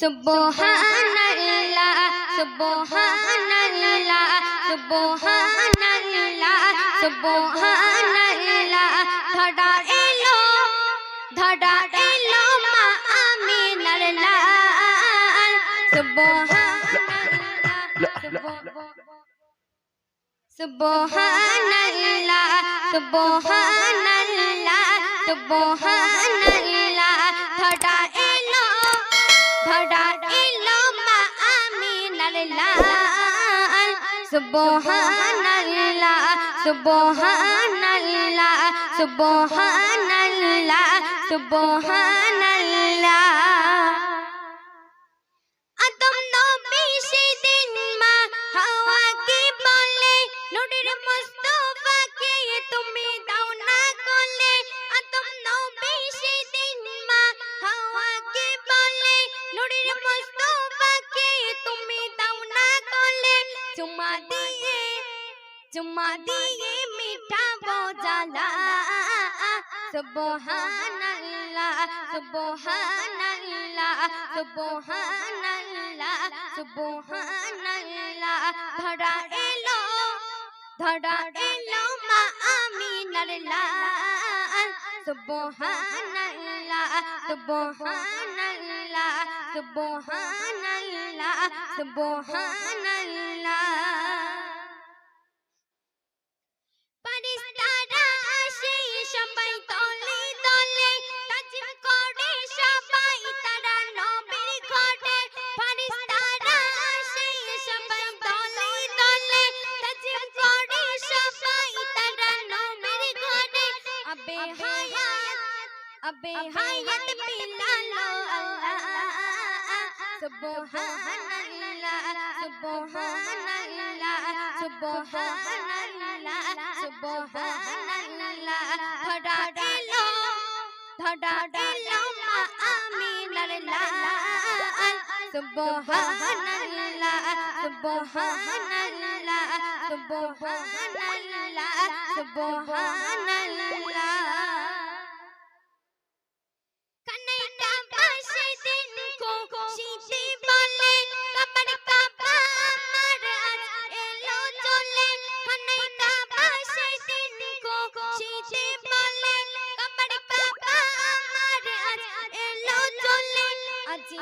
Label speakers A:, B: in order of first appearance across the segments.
A: সুবহানাল্লাহ সুবহানাল্লাহ সুবহানাল্লাহ সুবহানাল্লাহ। ধড়া এলো ধড়া এলো মা আমিনার লাল। সুবহানাল্লাহ সুবহানাল্লাহ সুবহানাল্লাহ। সুবহানাল্লাহ ধড়া ধড়া এলো মা আমিনার লাল। সুবহানাল্লাহ সুবহানাল্লাহ সুবহানাল্লাহ সুবহানাল্লাহ। চুমা দিয়ে মিঠা বোঝালা সুবহানাল্লাহ সুবহানাল্লাহ সুবহানাল্লাহ সুবহানাল্লাহ ধরা এলো ধরা এলো মা আমিনার লাল সুবহানাল্লাহ সুবহানাল্লাহ সুবহানাল্লাহ সুবহানাল্লাহ ফারিস্তারা আবে হায়াত বিলালো আল্লাহ সুবহানাল্লাহ সুবহানাল্লাহ সুবহানাল্লাহ সুবহানাল্লাহ ধড়া এলো ধড়া এলো মা আমিনার লাল সুবহানাল্লাহ সুবহানাল্লাহ সুবহানাল্লাহ সুবহানাল্লাহ কানাইটা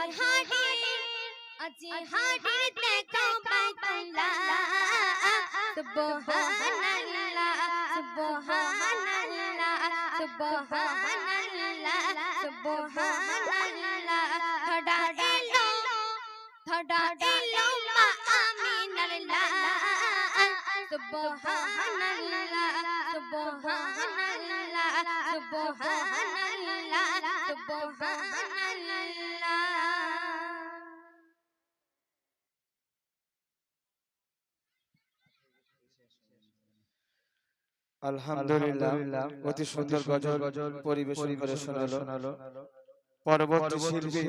A: আজি হাড়ি আজি হাড়ি দেখো সুবহানাল্লাহ সুবহানাল্লাহ সুবহানাল্লাহ
B: আলহামদুলিল্লাহ অতি সুন্দর গজল পরিবেশন করে শোনালো। পরবর্তী শিল্পী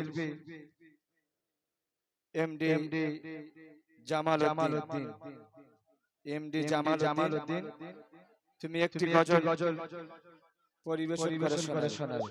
B: MD MD Jamal Uddin. MD Jamal Uddin. তুমি একটি গজল গজল পরিবেশন করে শোনালো।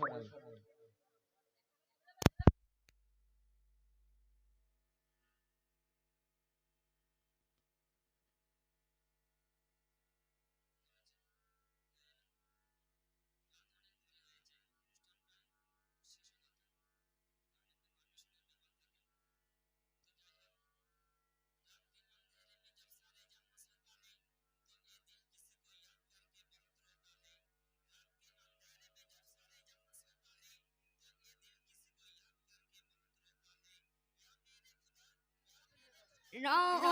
A: 然后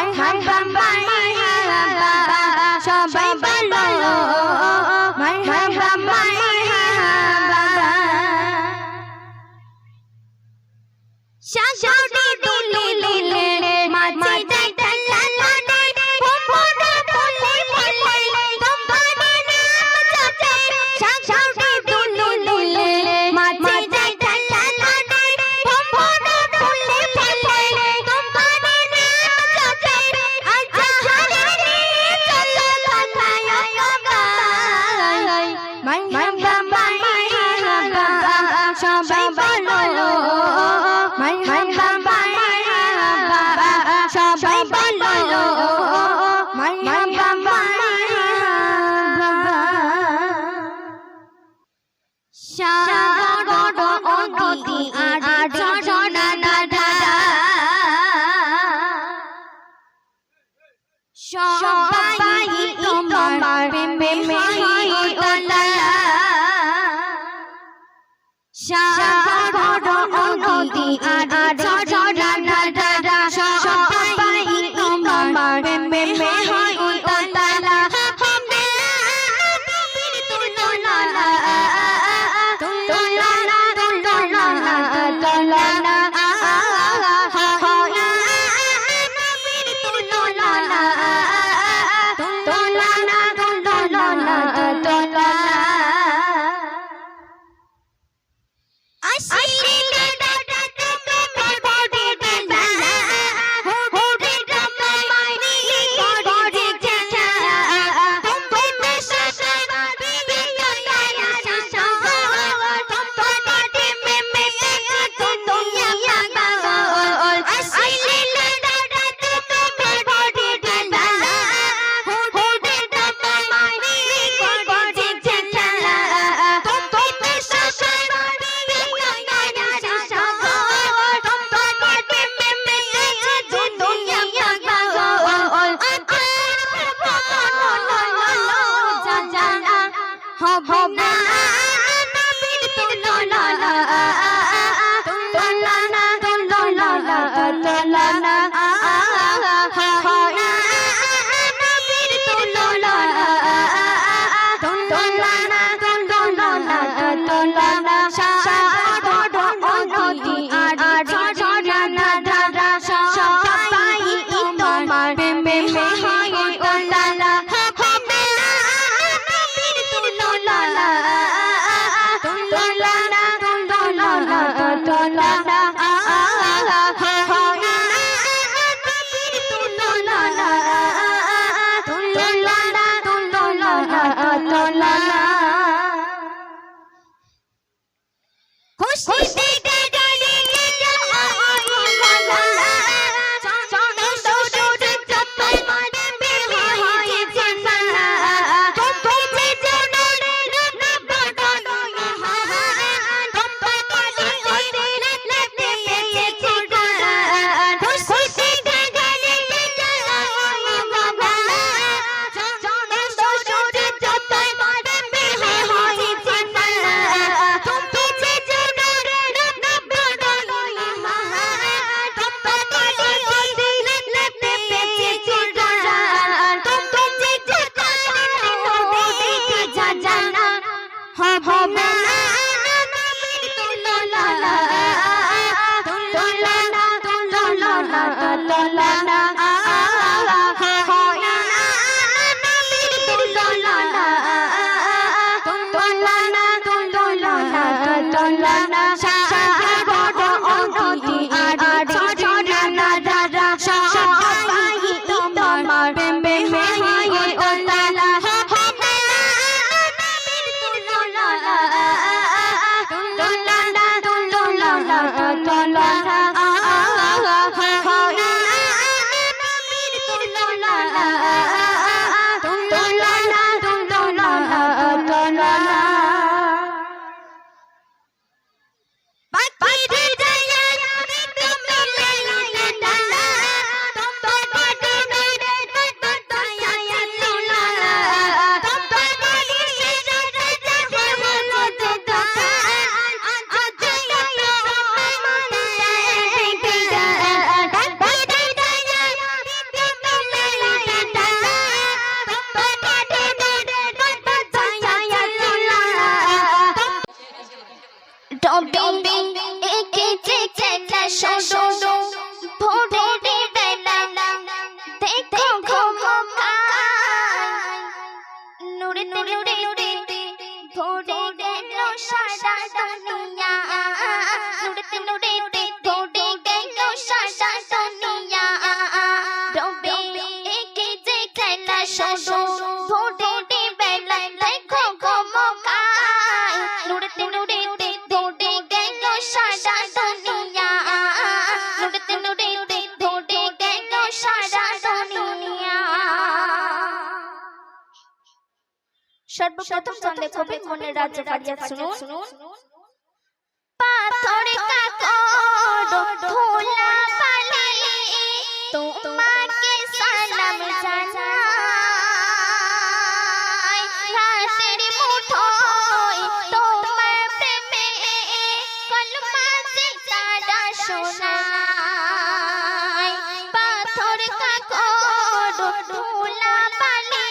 A: ทั้งทั้งบ้า
C: সর্বপ্রথম চন্দে কবি মনের রাজ্য ফারিয়াদ শুনুন। পাথর কাকড় ধুলা বালি তোমাকে সালাম জানাই। হাতের মুঠোয় তোমার প্রেমে কলমা তারা শোনাই। পাথর কাকড় ধুলা বালি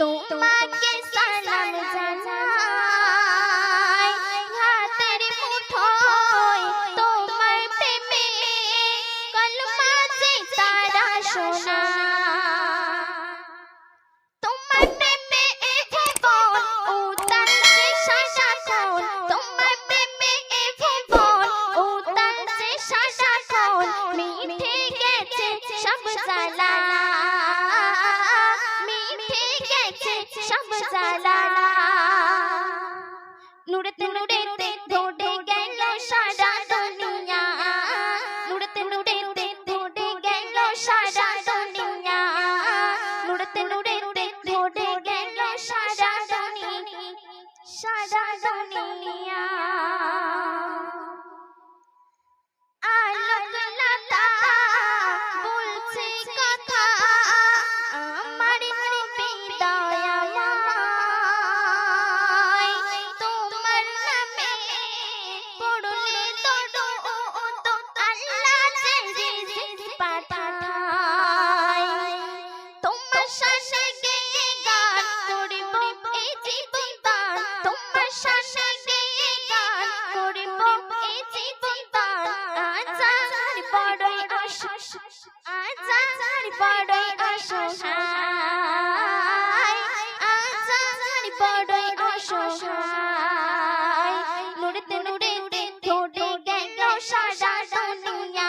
C: তোমাকে বড়ই আশা আজার বড়ই অসহায় আজার বড়ই অসহায়। নুড়তে নুড়তে ধরে গেল সারা দুনিয়া।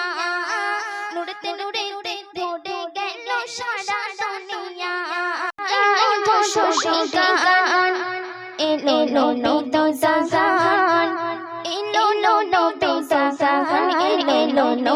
C: নুড়তে নুড়তে ধরে গেল সারা দুনিয়া। গান এলো লো লো তো জাগান এলো লো লো তো জাগান এলো লো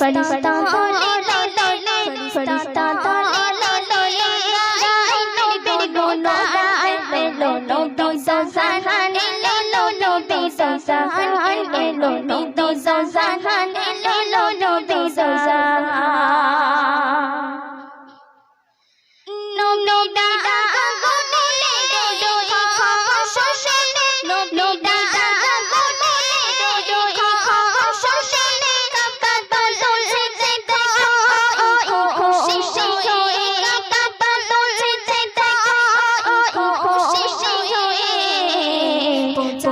C: ফরিস্তা হলে ললে ফরিস্তা হলে ললে গায় নবীর গুণগান এলো লো তো জাগান এলো লো লো তো জাগান এলো লো তো জাগান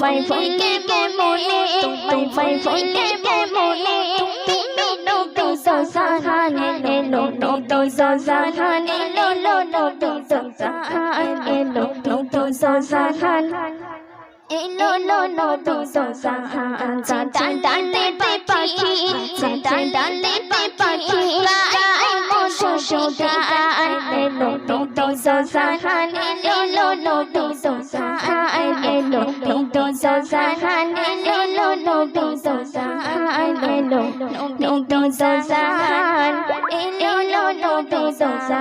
C: তোমায় ভাই ভাইকে মনে তোমায় ভাই ভাইকে মনে তুমি নো তো জাগান এলো নো তো জাগান এলো লো নো তো জাগান এলো নো তো জাগান এলো লো নো তো জাগান চাটা ডালে পাখি চাটা sô sa an lê lô tinh tô sô sa han lê lô lô tinh tô sa an lê lô tinh tô sô sa han lê lô lô tinh tô sa an lê lô tinh tô sô sa han lê lô lô tinh tô sa